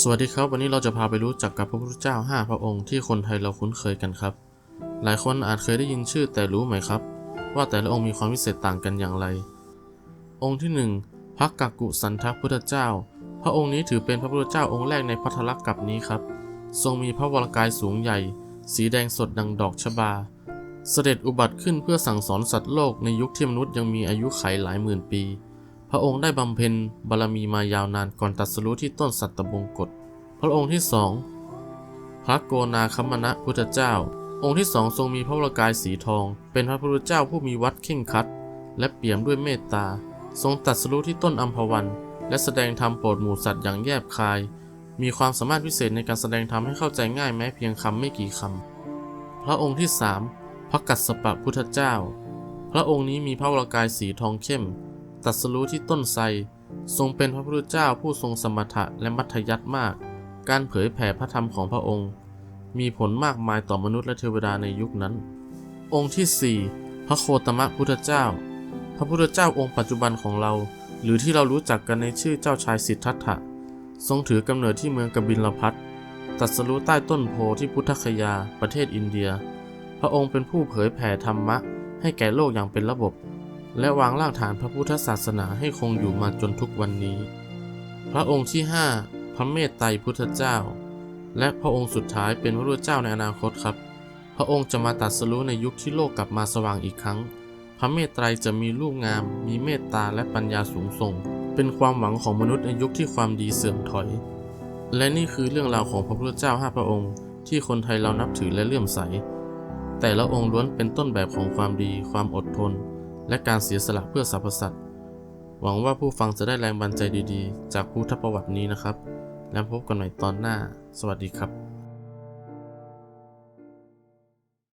สวัสดีครับวันนี้เราจะพาไปรู้จักกับพระพุทธเจ้า 5 พระองค์ที่คนไทยเราคุ้นเคยกันครับ หลายคนอาจเคยได้ยินชื่อแต่รู้ไหมครับ ว่าแต่ละองค์มีความพิเศษต่างกันอย่างไร องค์ที่ 1พระกักกุสันทพุทธเจ้า พระองค์นี้ถือเป็นพระพุทธเจ้าองค์แรกในพัทธลักษณ์กับนี้ครับ ทรงมีพระวรกายสูงใหญ่ สีแดงสดดังดอกชบา เสด็จอุบัติขึ้นเพื่อสั่งสอนสัตว์โลกในยุคที่มนุษย์ยังมีอายุขัยหลายหมื่นปี ระองค์ได้บำเพ็ญบารมีมายาวนานก่อนตรัสรู้ที่ต้นสัตตบงกฎ พระองค์ที่สองพระโกนาคัมมณะพุทธเจ้า องค์ที่สองทรงมีพระวรกายสีทอง เป็นพระพุทธเจ้าผู้มีวัดเข่งคัด และเปี่ยมด้วยเมตตา ทรงตรัสรู้ที่ต้นอัมพวัน และแสดงธรรมโปรดหมู่สัตว์อย่างแยบคาย มีความสามารถพิเศษในการแสดงธรรมให้เข้าใจง่ายแม้เพียงคำไม่กี่คำ พระองค์ที่สามพระกัสสปะพุทธเจ้า พระองค์นี้มีพระวรกายสีทองเข้ม ตรัสรู้ที่ต้นไทรทรงเป็นพระพุทธเจ้าผู้ทรงสมถะและมัธยัติมาก การเผยแผ่พระธรรมของพระองค์ มีผลมากมายต่อมนุษย์และเทวดาในยุคนั้น องค์ที่ 4 พระโคตมะพุทธเจ้า พระพุทธเจ้าองค์ปัจจุบันของเรา หรือที่เรารู้จักกันในชื่อเจ้าชายสิทธัตถะ ทรงถือกำเนิดที่เมืองกบิลพัทตรัสรู้ใต้ต้นโพที่พุทธคยา ประเทศอินเดีย พระองค์เป็นผู้เผยแผ่ธรรมะ ให้แก่โลกอย่างเป็นระบบ และวางรากฐานพระพุทธศาสนาให้คงอยู่มาจนทุกวันนี้ พระองค์ที่ 5 พระเมตไตรพุทธเจ้า และพระองค์สุดท้ายเป็นพระพุทธเจ้าในอนาคตครับ พระองค์จะมาตรัสรู้ในยุคที่โลกกลับมาสว่างอีกครั้ง พระเมตไตรจะมีรูปงาม มีเมตตาและปัญญาสูงส่ง เป็นความหวังของมนุษย์ในยุคที่ความดีเสื่อมถอย และนี่คือเรื่องราวของพระพุทธเจ้าห้าพระองค์ ที่คนไทยเรานับถือและเลื่อมใส แต่ละองค์ล้วนเป็นต้นแบบของความดี ความอดทน และการเสียสละเพื่อสรรพสัตว์ หวังว่าผู้ฟังจะได้แรงบันดาลใจดีๆ จากพุทธประวัตินี้นะครับ แล้วพบกันใหม่ตอนหน้า สวัสดีครับ